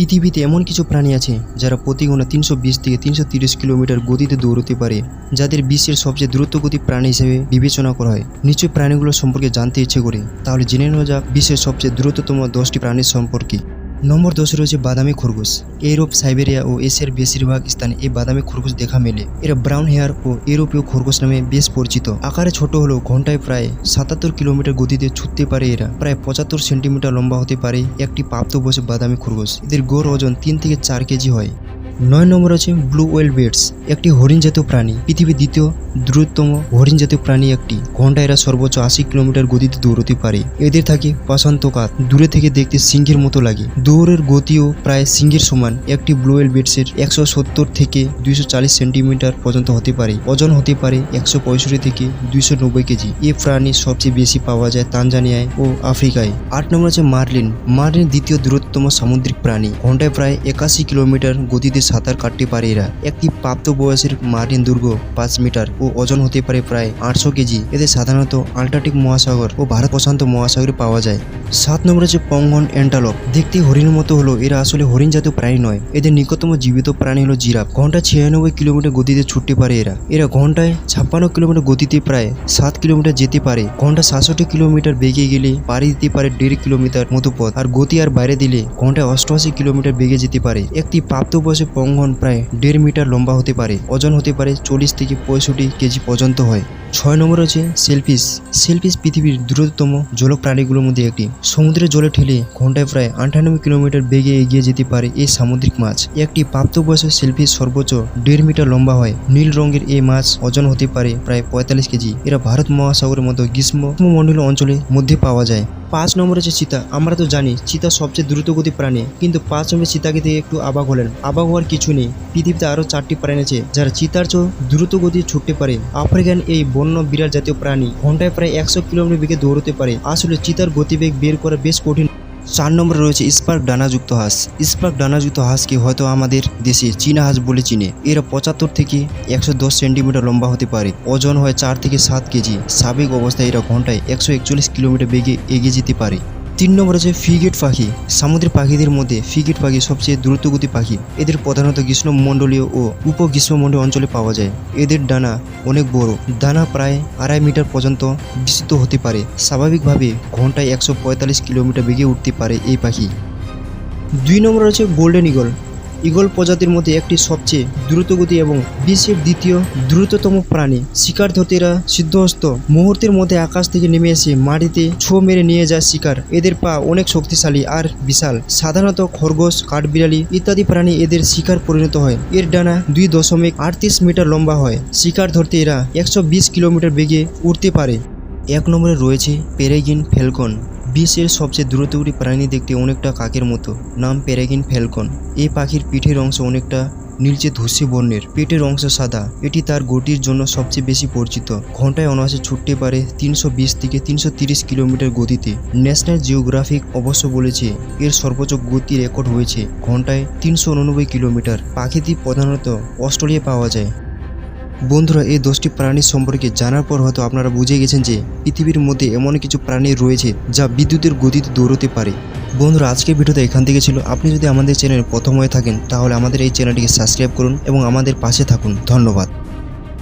পৃথিবীতে এমন কিছু প্রাণী আছে যারা প্রতি ঘন তিনশো বিশ থেকে তিনশো তিরিশ কিলোমিটার গতিতে দৌড়তে পারে, যাদের বিশ্বের সবচেয়ে দ্রুতগতি প্রাণী হিসেবে বিবেচনা করা হয়। নিশ্চয়ই প্রাণীগুলো সম্পর্কে জানতে ইচ্ছে করে। তাহলে জেনে নেওয়া যাক বিশ্বের সবচেয়ে দ্রুততম দশটি প্রাণীর সম্পর্কে। নম্বর দশে রয়েছে বাদামি খরগোশ। ইউরোপ সাইবেরিয়া ও এশিয়ার বেশিরভাগ স্থানে এই বাদামি খরগোশ দেখা মেলে। এরা ব্রাউন হেয়ার ও ইউরোপীয় খরগোশ নামে বেশ পরিচিত। আকারে ছোট হলেও ঘন্টায় প্রায় সাতাত্তর কিলোমিটার গতিতে ছুটতে পারে এরা। প্রায় পঁচাত্তর সেন্টিমিটার লম্বা হতে পারে একটি প্রাপ্তবয়স্ক বাদামি খরগোশ। এদের গড় ওজন তিন থেকে চার কেজি হয়। নয় নম্বর আছে ব্লু ওয়েল বেডস একটি হরিণ জাতীয় প্রাণী, পৃথিবীর দ্বিতীয় দ্রুততম হরিণ জাতীয় প্রাণী একটি। ঘন্টায় এরা সর্বোচ্চ আশি কিলোমিটার গতিতে দৌড়তে পারে। এদের থাকে পাশান্ত কাত, দূরে থেকে দেখতে সিংহের মতো লাগে। দৌড়ের গতিও প্রায় সিংহের সমান, একটি ব্লু ওয়েল বেডসের একশো সত্তর থেকে দুইশো চালিশ সেন্টিমিটার পর্যন্ত হতে পারে। ওজন হতে পারে একশো পঁয়ষট্টি থেকে দুইশো নব্বই কেজি। এ প্রাণী সবচেয়ে বেশি পাওয়া যায় তানজানিয়ায় ও আফ্রিকায়। আট নম্বর আছে মার্লিন। মার্লিন দ্বিতীয় দূরত্বতম সামুদ্রিক প্রাণী। ঘন্টায় প্রায় একাশি কিলোমিটার গতিতে সাঁতার কাটতে পারে এরা। একটি প্রাপ্ত বয়সের মার্লিন দুর্গ, পাঁচ মিটার ও ওজন হতে পারে প্রায় আটশো কেজি। এদের সাধারণত আল্টার্টিক মহাসাগর ও ভারত প্রশান্ত মহাসাগরে পাওয়া যায়। সাত নম্বর আছে পঙ্গন অ্যান্টালপ দেখতে হরিণের মতো হলো এরা আসলে হরিণ জাতীয় প্রাণী নয়। এদের নিকটতম জীবিত প্রাণী হলো জিরাফ। ঘন্টায় ছিয়ানব্বই কিলোমিটার গতিতে ছুটতে পারে এরা। এরা ঘন্টায় ছাপ্পান্ন কিলোমিটার গতিতে প্রায় সাত কিলোমিটার যেতে পারে। ঘণ্টা সাতষট্টি কিলোমিটার বেগে গেলে পাড়ি দিতে পারে দেড় কিলোমিটার মতো পথ। আর গতি আর বাইরে দিলে ঘন্টায় অষ্টআশি কিলোমিটার বেগে যেতে পারে। একটি প্রাপ্তবয়স্ক পঙ্গন প্রায় দেড় মিটার লম্বা হতে পারে, ওজন হতে পারে চল্লিশ থেকে পঁয়ষট্টি কেজি পর্যন্ত হয়। ছয় নম্বর আছে সেলফিশ। সেলফিশ পৃথিবীর দ্রুততম জল প্রাণীগুলোর মধ্যে একটি। সমুদ্রের জলে ঠেলে ঘন্টায় প্রায় আটানব্বই কিলোমিটার বেগে এগিয়ে যেতে পারে এই সামুদ্রিক মাছ। একটি প্রাপ্তবয়স্ক সেলফিশ সর্বোচ্চ দেড় মিটার লম্বা হয়। নীল রঙের এই মাছ ওজন হতে পারে প্রায় পঁয়তাল্লিশ কেজি। এরা ভারত মহাসাগরের মতো গ্রীষ্মমণ্ডলীয় অঞ্চলের মধ্যে পাওয়া যায়। পাঁচ নম্বর হচ্ছে চিতা, আমরা তো জানি চিতা সবচেয়ে দ্রুতগতি প্রাণী, কিন্তু পাঁচ নম্বর চিতাকে দিয়ে একটু আবাক হলেন। আবাক হওয়ার কিছু নেই। পৃথিবীতে আরও চারটি প্রাণী আছে, যারা চিতার চেয়েও দ্রুত গতি ছুটতে পারে। আফ্রিকান এই বন্য বিরাট জাতীয় প্রাণী ঘন্টায় প্রায় একশো কিলোমিটার বেগে দৌড়তে পারে। আসলে চিতার গতিবেগ বের করা বেশ কঠিন। চার নম্বরে রয়েছে স্পার্ক ডানাযুক্ত হাঁস। স্পার্ক ডানাযুক্ত হাঁসকে হয়তো আমাদের দেশে চীনা হাঁস বলে চিনে। এরা পঁচাত্তর থেকে একশো দশ সেন্টিমিটার লম্বা হতে পারে। ওজন হয় চার থেকে সাত কেজি। সাবেক অবস্থায় এরা ঘন্টায় একশো একচল্লিশ কিলোমিটার বেগে এগিয়ে যেতে পারে। তিন নম্বর আছে ফিগেট পাখি, সামুদ্রিক পাখিদের মধ্যে ফিগেট পাখি সবচেয়ে দ্রুতগতি পাখি। এদের প্রধানত গ্রীষ্মমণ্ডলীয় ও উপ গ্রীষ্মমণ্ডলীয় অঞ্চলে পাওয়া যায়। এদের ডানা অনেক বড়, ডানা প্রায় আড়াই মিটার পর্যন্ত বিস্তৃত হতে পারে। স্বাভাবিকভাবে ঘন্টায় একশো পঁয়তাল্লিশ কিলোমিটার বেগে উঠতে পারে এই পাখি। দুই নম্বর আছে গোল্ডেন ইগল ইগল প্রজাতির মধ্যে একটি সবচেয়ে দ্রুতগতি এবং বিশ্বের দ্বিতীয় দ্রুততম প্রাণী। শিকার ধরতে এরা সিদ্ধহস্ত মুহূর্তের মধ্যে আকাশ থেকে নেমে এসে মাটিতে ছো মেরে নিয়ে যায় শিকার। এদের পা অনেক শক্তিশালী আর বিশাল। সাধারণত খরগোশ, কাঠবিড়ালি ইত্যাদি প্রাণী এদের শিকার পরিণত হয়। এর ডানা দুই দশমিক আটত্রিশ মিটার লম্বা হয়। শিকার ধরতে এরা একশো বিশ কিলোমিটার বেগে উঠতে পারে। এক নম্বরে রয়েছে পেরেগিন ফেলকন বিশ্বের সবচেয়ে দ্রুতগতি প্রাণী দেখতে অনেকটা কাকের মতো। নাম প্যারাগিন ফ্যালকন। এই পাখির পিঠের অংশ অনেকটা নীলচে ধূসি বর্ণের। পেটের অংশ সাদা। এটি তার গতির জন্য সবচেয়ে বেশি পরিচিত। ঘন্টায় অনায়াসে ছুটতে পারে তিনশো বিশ থেকে তিনশো কিলোমিটার গতিতে। ন্যাশনাল জিওগ্রাফিক অবশ্য বলেছে, এর সর্বোচ্চ গতি রেকর্ড হয়েছে ঘন্টায় তিনশো উননব্বই কিলোমিটার। পাখিটি প্রধানত অস্ট্রেলিয়া পাওয়া যায়। বন্ধুরা, এই দশটি প্রাণী সম্পর্কে জানার পর হয়তো আপনারা বুঝে গেছেন যে পৃথিবীর মধ্যে এমন কিছু প্রাণী রয়েছে যা বিদ্যুতের গতিতে দৌড়তে পারে। বন্ধুরা, আজকের ভিডিওটা এখান থেকে ছিল। আপনি যদি আমাদের চ্যানেল প্রথম হয়ে থাকেন, তাহলে আমাদের এই চ্যানেলটিকে সাবস্ক্রাইব করুন এবং আমাদের পাশে থাকুন। ধন্যবাদ।